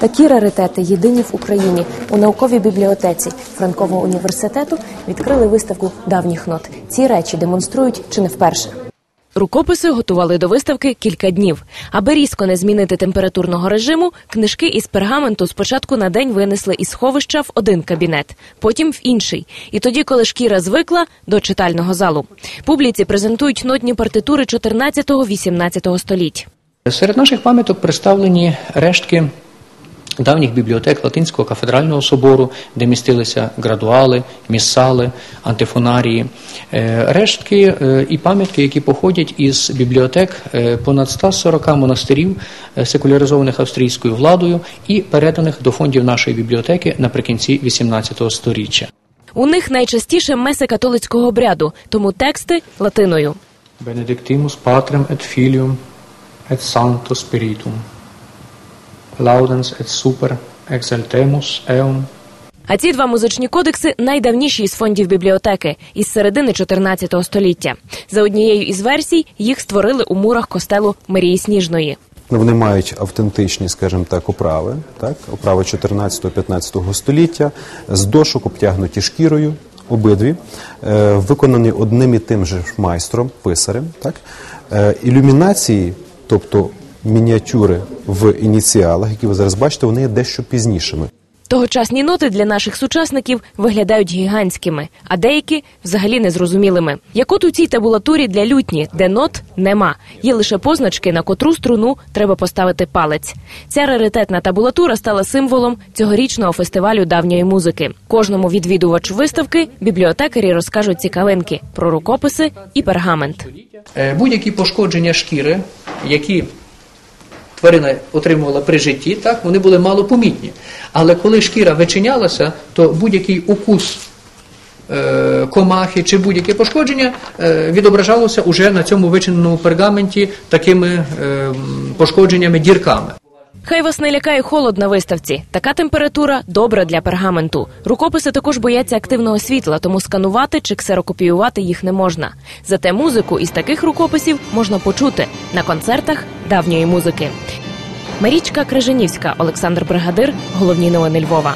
Такі раритети єдині в Україні. У науковій бібліотеці Франкового університету відкрили виставку давніх нот. Ці речі демонструють чи не вперше. Рукописи готували до виставки кілька днів. Аби різко не змінити температурного режиму, книжки із пергаменту спочатку на день винесли із сховища в один кабінет, потім в інший. І тоді, коли шкіра звикла до читального залу. Публіці презентують нотні партитури 14-18 століть. Серед наших пам'яток представлені рештки давніх бібліотек Латинського кафедрального собору, де містилися градуали, місали, антифонарії, Е, рештки е, і пам'ятки, які походять із бібліотек е, понад 140 монастирів, секуляризованих австрійською владою і переданих до фондів нашої бібліотеки наприкінці XVIII століття. У них найчастіше меси католицького обряду, тому тексти латиною. Benedictimus patrem et filium et sancto spiritum. Laudens et super exaltemus eum А ці два музичні кодекси найдавніші із фондів бібліотеки із середини 14 століття. За однією із версій їх створили у мурах костелу Марії Сніжної. Ну, Вони мають автентичні, скажімо так, оправи, так, оправи 14-15 століття, з дошок обтягнуті шкірою, обидві, е, виконані одним і тим же майстром, писарем. Так. Е, ілюмінації, тобто мініатюри в ініціалах, які ви зараз бачите, вони є дещо пізнішими. Тогочасні ноти для наших сучасників виглядають гігантськими, а деякі взагалі незрозумілими. Як от у цій табулатурі для лютні, де нот нема, є лише позначки, на котру струну треба поставити палець. Ця раритетна табулатура стала символом цьогорічного фестивалю давньої музики. Кожному відвідувачу виставки бібліотекарі розкажуть цікавинки про рукописи і пергамент. Е, Будь-які пошкодження шкіри, які тварина отримувала при житті, так, вони були малопомітні. Але коли шкіра вичинялася, то будь-який укус е, комахи чи будь-яке пошкодження е, відображалося уже на цьому вичиненому пергаменті такими е, пошкодженнями, дірками. Хай вас не лякає холод на виставці. Така температура добра для пергаменту. Рукописи також бояться активного світла, тому сканувати чи ксерокопіювати їх не можна. Зате музику із таких рукописів можна почути на концертах давньої музики. Марічка Крижанівська, Олександр Бригадир, головні новини Львова.